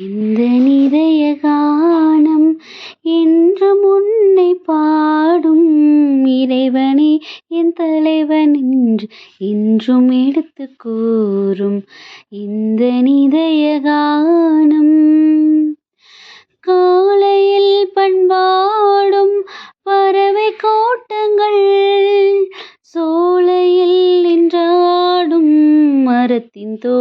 இந்த நிதய கானம் என்றும் உன்னை பாடும். இறைவனே என் தலைவன் என்று என்றும் எடுத்து கூறும். இந்த நிதய கானம் காலையில் பண்பாடும் பறவை கோட்டங்கள் சோலையில் நின்றாடும் மரத்தின் தோ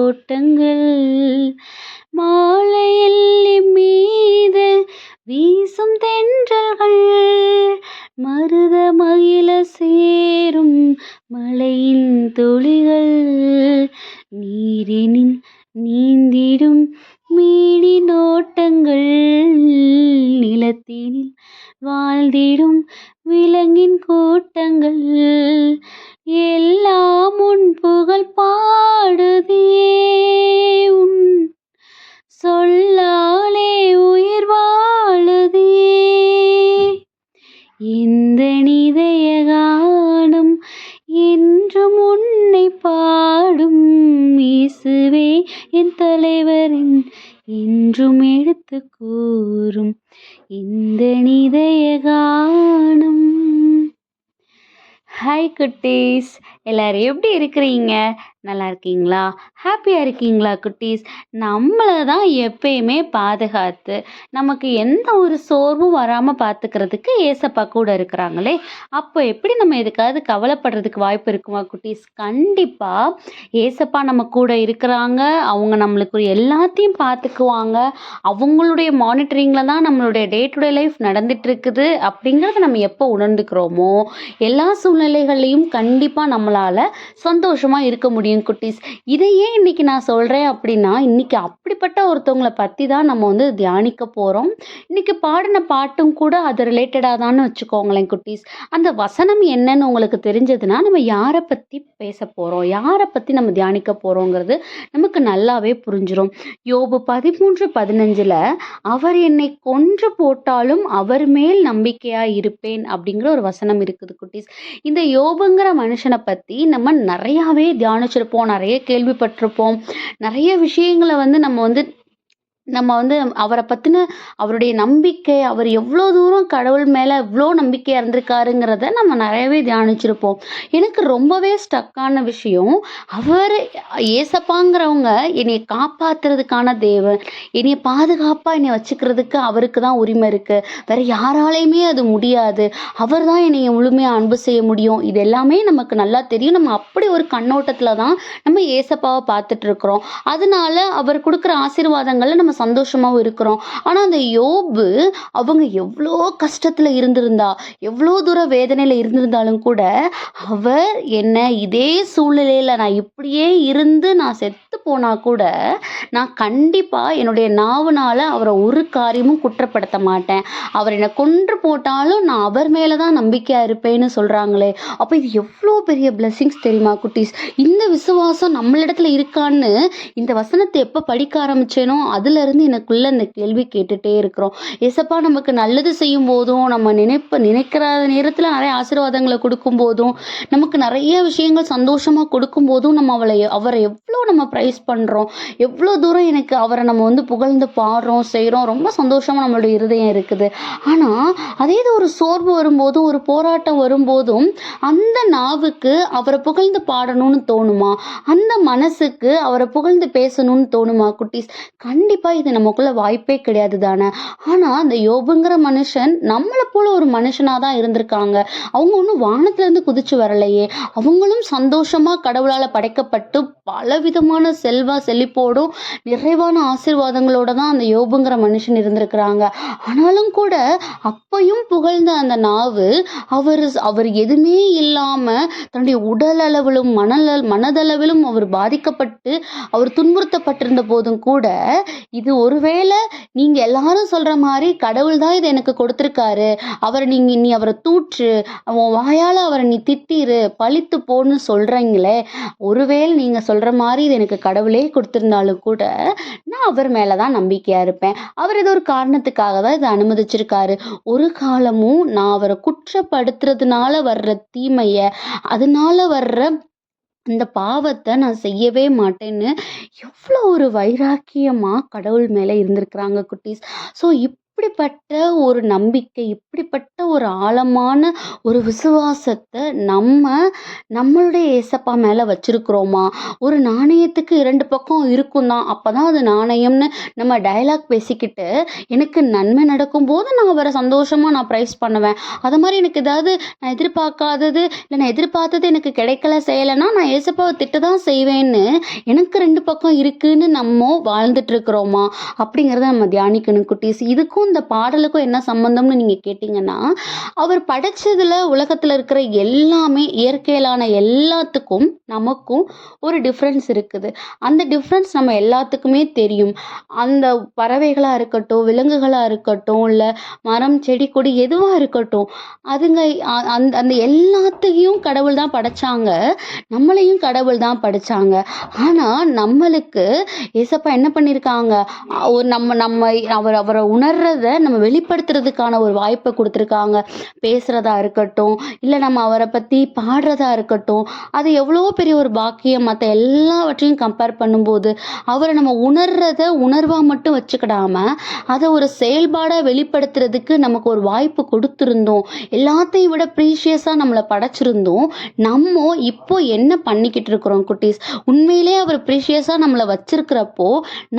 என்றும் எடுத்து கூறும் இந்த நிதய கானம் ஹாய் குட்டீஸ். எல்லோரும் எப்படி இருக்கிறீங்க? நல்லா இருக்கீங்களா? ஹாப்பியாக இருக்கீங்களா குட்டீஸ்? நம்மளை தான் எப்பயுமே பாதுகாத்து நமக்கு எந்த ஒரு சோர்வும் வராமல் பார்த்துக்கிறதுக்கு ஏசப்பா கூட இருக்கிறாங்களே? அப்போ எப்படி நம்ம எதுக்காவது கவலைப்படுறதுக்கு வாய்ப்பு இருக்குமா குட்டீஸ்? கண்டிப்பாக ஏசப்பா நம்ம கூட இருக்கிறாங்க. அவங்க நம்மளுக்கு எல்லாத்தையும் பார்த்துக்குவாங்க அவங்களுடைய மானிட்டரிங்கில் தான் நம்மளுடைய டே டு டே லைஃப் நடந்துட்டு இருக்குது. அப்படிங்கிறத நம்ம எப்போ உணர்ந்துக்கிறோமோ எல்லா சூழ்நிலைகள்லையும் கண்டிப்பாக நம்ம நம்மளால் சந்தோஷமாக இருக்க முடியும் குட்டீஸ். இதையே இன்னைக்கு நான் சொல்கிறேன் அப்படின்னா இன்றைக்கி அப்படிப்பட்ட ஒருத்தவங்களை பற்றி தான் நம்ம வந்து தியானிக்க போகிறோம் இன்றைக்கி பாடின பாட்டும் கூட அது ரிலேட்டடாக தான் வச்சுக்கோங்களேன் குட்டீஸ். அந்த வசனம் என்னன்னு உங்களுக்கு தெரிஞ்சதுன்னா நம்ம யாரை பற்றி பேச போகிறோம் யாரை பற்றி நம்ம தியானிக்க போகிறோங்கிறது நமக்கு நல்லாவே புரிஞ்சிடும் யோபு பதிமூன்று பதினஞ்சில் அவர் என்னை கொன்று போட்டாலும் அவர் மேல் நம்பிக்கையாக இருப்பேன் அப்படிங்கிற ஒரு வசனம் இருக்குது குட்டீஸ். இந்த யோபுங்கிற மனுஷனை பற்றி நம்ம நிறையாவே தியானிச்சிருப்போம் நிறைய கேள்விப்பட்டிருப்போம். நிறைய விஷயங்களை வந்து நம்ம வந்து நம்ம வந்து அவரை பற்றின அவருடைய நம்பிக்கை அவர் எவ்வளோ தூரம் கடவுள் மேலே எவ்வளோ நம்பிக்கையாக இருந்திருக்காருங்கிறத நம்ம நிறையவே தியானிச்சிருப்போம். எனக்கு ரொம்பவே ஸ்டக்கான விஷயம் அவர் ஏசப்பாங்கிறவங்க என்னை காப்பாற்றுறதுக்கான தேவன். என்னை பாதுகாப்பாக என்னை வச்சுக்கிறதுக்கு அவருக்கு தான் உரிமை இருக்குது வேறு யாராலையுமே அது முடியாது. அவர் தான் என்னை முழுமையாக அன்பு செய்ய முடியும். இது எல்லாமே நமக்கு நல்லா தெரியும். நம்ம அப்படி ஒரு கண்ணோட்டத்தில் தான் நம்ம ஏசப்பாவை பார்த்துட்ருக்குறோம் அதனால அவர் கொடுக்குற ஆசீர்வாதங்களை நம்ம சந்தோஷமாகவும் இருக்கிறோம். ஆனால் அந்த யோபு அவங்க எவ்வளோ கஷ்டத்தில் இருந்திருந்தா எவ்வளோ தூர வேதனையில் இருந்திருந்தாலும் கூட அவர் என்ன இதே சூழ்நிலையில் நான் இப்படியே இருந்து நான் செத்து போனால் கூட நான் கண்டிப்பாக என்னுடைய நாவுனால் அவரை ஒரு காரியமும் குற்றப்படுத்த மாட்டேன். அவர் என்னை கொன்று போட்டாலும் நான் அவர் மேலே தான் நம்பிக்கையாக இருப்பேன்னு சொல்கிறாங்களே அப்போ இது எவ்வளோ பெரிய பிளெஸ்ஸிங்ஸ் தெரியுமா குட்டீஸ்? இந்த விசுவாசம் நம்மளிடத்துல இருக்கான்னு இந்த வசனத்தை எப்போ படிக்க ஆரம்பிச்சேனோ இருந்து எனக்குள்ளே அந்த கேள்வி கேட்டுகிட்டே இருக்கிறோம். எசப்பா நமக்கு நல்லது செய்யும் போதும் நம்ம நினைப்ப நினைக்கிற நேரத்தில் நிறைய ஆசீர்வாதங்களை கொடுக்கும் போதும் நமக்கு நிறைய விஷயங்கள் சந்தோஷமாக கொடுக்கும் போதும் நம்ம அவளை அவரை எவ்வளோ நம்ம ப்ரைஸ் பண்ணுறோம் எவ்வளோ தூரம் எனக்கு அவரை நம்ம வந்து புகழ்ந்து பாடுறோம் செய்கிறோம் ரொம்ப சந்தோஷமாக நம்மளுடைய இருதயம் இருக்குது. ஆனால் அதே இது ஒரு சோர்வு வரும்போதும் ஒரு போராட்டம் வரும்போதும் அந்த நாவுக்கு அவரை புகழ்ந்து பாடணும்னு தோணுமா? அந்த மனசுக்கு அவரை புகழ்ந்து பேசணும்னு தோணுமா குட்டீஸ்? கண்டிப்பாக இது நமக்குள்ள வாய்ப்பே கிடையாது தானே. ஆனால் அந்த யோபுங்கிற மனுஷன் நம்மளை போல ஒரு மனுஷனாக தான் இருந்திருக்காங்க. அவங்க ஒன்றும் வானத்துலேருந்து குதிச்சு வரலையே. அவங்களும் சந்தோஷமாக கடவுளால் படைக்கப்பட்டு பலவிதமான செல்வா செழிப்போடும் நிறைவான ஆசீர்வாதங்களோட தான் அந்த யோபுங்கிற மனுஷன் இருந்திருக்கிறாங்க. ஆனாலும் கூட அப்பையும் புகழ்ந்த அந்த நாவு அவர் அவர் எதுவுமே இல்லாமல் தன்னுடைய உடல் அளவிலும் மனல மனதளவிலும் அவர் பாதிக்கப்பட்டு அவர் துன்புறுத்தப்பட்டிருந்த போதும் கூட இது ஒருவேளை நீங்கள் எல்லாரும் சொல்கிற மாதிரி கடவுள் தான் இதை எனக்கு கொடுத்துருக்காரு. அவரை நீங்கள் நீ அவரை தூற்று அவன் வாயால் அவரை நீ திட்டிரு பழித்து போன்னு சொல்கிறீங்களே ஒருவேளை நீங்கள் சொல்கிற மாதிரி இது எனக்கு கடவுளே கொடுத்துருந்தாலும் கூட நான் அவர் மேலே தான் நம்பிக்கையாக இருப்பேன். அவர் ஏதோ ஒரு காரணத்துக்காக தான் இதை அனுமதிச்சிருக்காரு. ஒரு காலமும் நான் அவரை குற்றப்படுத்துறதுனால வர்ற தீமையை அதனால வர்ற இந்த பாவத்தை நான் செய்யவே மாட்டேன்னு எவ்வளோ ஒரு வைராக்கியமாக கடவுள் மேலே இருந்திருக்கிறாங்க குட்டீஸ். ஸோ இப் இப்படிப்பட்ட ஒரு நம்பிக்கை இப்படிப்பட்ட ஒரு ஆழமான ஒரு விசுவாசத்தை நம்ம நம்மளுடைய ஏசப்பா மேலே வச்சிருக்கிறோமா? ஒரு நாணயத்துக்கு இரண்டு பக்கம் இருக்கும் தான் அப்போ தான் அது நாணயம்னு நம்ம டயலாக் பேசிக்கிட்டு எனக்கு நன்மை நடக்கும்போது நான் அவரை சந்தோஷமாக நான் ப்ரைஸ் பண்ணுவேன். அது மாதிரி எனக்கு ஏதாவது நான் எதிர்பார்க்காதது இல்லை நான் எதிர்பார்த்தது எனக்கு கிடைக்கல செய்யலைன்னா நான் ஏசப்பாவை திட்டு தான் செய்வேன்னு எனக்கு ரெண்டு பக்கம் இருக்குன்னு நம்ம வாழ்ந்துட்டு இருக்கிறோமா? அப்படிங்கிறத நம்ம தியானிக்கணும் குட்டீஸ். இதுக்கும் இந்த பாடலுக்கும் என்ன சம்மந்தம்னு நீங்கள் கேட்டிங்கன்னா அவர் படைச்சதுல உலகத்தில் இருக்கிற எல்லாமே இயற்கையிலான எல்லாத்துக்கும் நமக்கும் ஒரு டிஃப்ரென்ஸ் இருக்குது. அந்த டிஃப்ரென்ஸ் நம்ம எல்லாத்துக்குமே தெரியும். அந்த பறவைகளாக இருக்கட்டும் விலங்குகளாக இருக்கட்டும் இல்லை மரம் செடி கொடி எதுவாக இருக்கட்டும் அதுங்க அந்த அந்த எல்லாத்தையும் கடவுள் தான் படைச்சாங்க. நம்மளையும் கடவுள் தான் படைச்சாங்க. ஆனால் நம்மளுக்கு ஏசப்பா என்ன பண்ணியிருக்காங்க ஒரு நம்ம நம்ம அவர் அவரை உணர்றத நம்ம வெளிப்படுத்துறதுக்கான ஒரு வாய்ப்பை கொடுத்துருக்காங்க. பேசுகிறதா இருக்கட்டும் இல்லை நம்ம அவரை பற்றி பாடுறதா இருக்கட்டும் அது எவ்வளோ பெரிய ஒரு பாக்கியம். மற்ற எல்லாவற்றையும் கம்பேர் பண்ணும்போது அவரை நம்ம உணர்றத உணர்வாக மட்டும் வச்சுக்கிடாம அதை ஒரு செயல்பாடாக வெளிப்படுத்துறதுக்கு நமக்கு ஒரு வாய்ப்பு கொடுத்துருந்தோம். எல்லாத்தையும் விட ப்ரீஷியஸாக நம்மளை படைச்சிருந்தோம். நம்ம இப்போ என்ன பண்ணிக்கிட்டு இருக்கிறோம் குட்டீஸ்? உண்மையிலே அவர் ப்ரீஷியஸாக நம்மளை வச்சிருக்கிறப்போ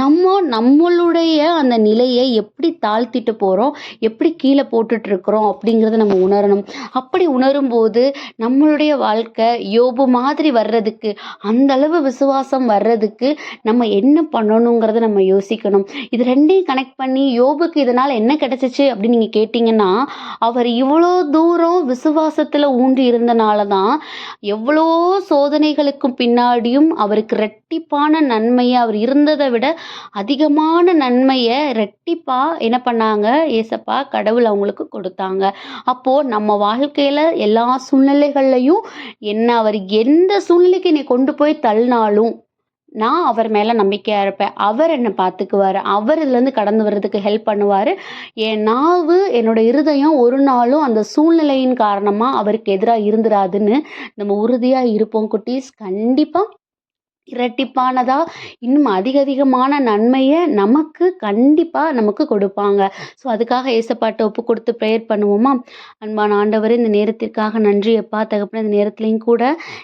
நம்ம நம்மளுடைய அந்த நிலையை எப்படி தாழ்த்திட்டு போகிறோம் எப்படி கீழே போட்டுட்டு இருக்கிறோம் அப்படிங்கிறத நம்ம உணரணும். அப்படி உணரும்போது நம்மளுடைய வாழ்க்கை யோபு மாதிரி வர்றதுக்கு அந்தளவு விசுவாசம் வர்றதுக்கு நம்ம என்ன பண்ணணுங்கிறத நம்ம யோசிக்கணும். இது ரெண்டையும் கனெக்ட் பண்ணி யோபுக்கு இதனால் என்ன கிடைச்சிச்சு அப்படின்னு நீங்கள் கேட்டிங்கன்னா அவர் இவ்வளோ தூரம் விசுவாசத்தில் ஊன்றி இருந்தனால தான் எவ்வளோ சோதனைகளுக்கும் பின்னாடியும் அவருக்கு ரெட்டிப்பான நன்மையை அவர் இருந்ததை விட அதிகமான நன்மையை ரெட்டிப்பாக என்ன பண்ணாங்க? ஏசப்பா கடவுள் அவங்களுக்கு கொடுத்தாங்க. அப்போது நம்ம வாழ்க்கையில் எல்லா சூழ்நிலைகள்லையும் என்ன அவர் எந்த சூழ்நிலைக்கு என்னை கொண்டு போய் தள்ளினாலும் நான் அவர் மேலே நம்பிக்கையாக இருப்பேன். அவர் என்னை பார்த்துக்குவார். அவர் இதுலேருந்து கடந்து வர்றதுக்கு ஹெல்ப் பண்ணுவார். என் நாவு என்னோட இருதயம் ஒரு நாளும் அந்த சூழ்நிலையின் காரணமாக அவருக்கு எதிராக இருந்துராதுன்னு நம்ம உறுதியாக இருப்போம் குட்டீஸ். கண்டிப்பாக இரட்டிப்பானதா? இன்னும் அதிக அதிகமான நன்மையை நமக்கு கண்டிப்பாக நமக்கு கொடுப்பாங்க. ஸோ அதுக்காக ஏசப்பாட்டை ஒப்பு கொடுத்து ப்ரேயர் பண்ணுவோமா? அன்பான ஆண்டவர் இந்த நேரத்திற்காக நன்றி எப்பா தகப்பன இந்த நேரத்துலையும் கூட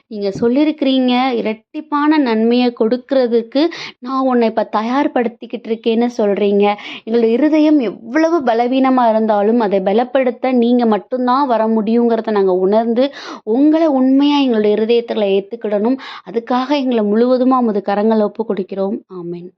நீங்கள் சொல்லியிருக்கிறீங்க இரட்டிப்பான நன்மையை கொடுக்கறதுக்கு நான் உன்னை இப்போ தயார்படுத்திக்கிட்டு இருக்கேன்னு சொல்கிறீங்க எங்களோட இருதயம் எவ்வளவு பலவீனமாக இருந்தாலும் அதை பலப்படுத்த நீங்கள் மட்டும்தான் வர முடியுங்கிறத நாங்கள் உணர்ந்து உங்களை உண்மையாக எங்களோட இருதயத்தில் ஏற்றுக்கிடணும் அதுக்காக எங்களை முழுவதுமாக உமது கரங்களை ஒப்பு கொடுக்கிறோம் ஆமேன்.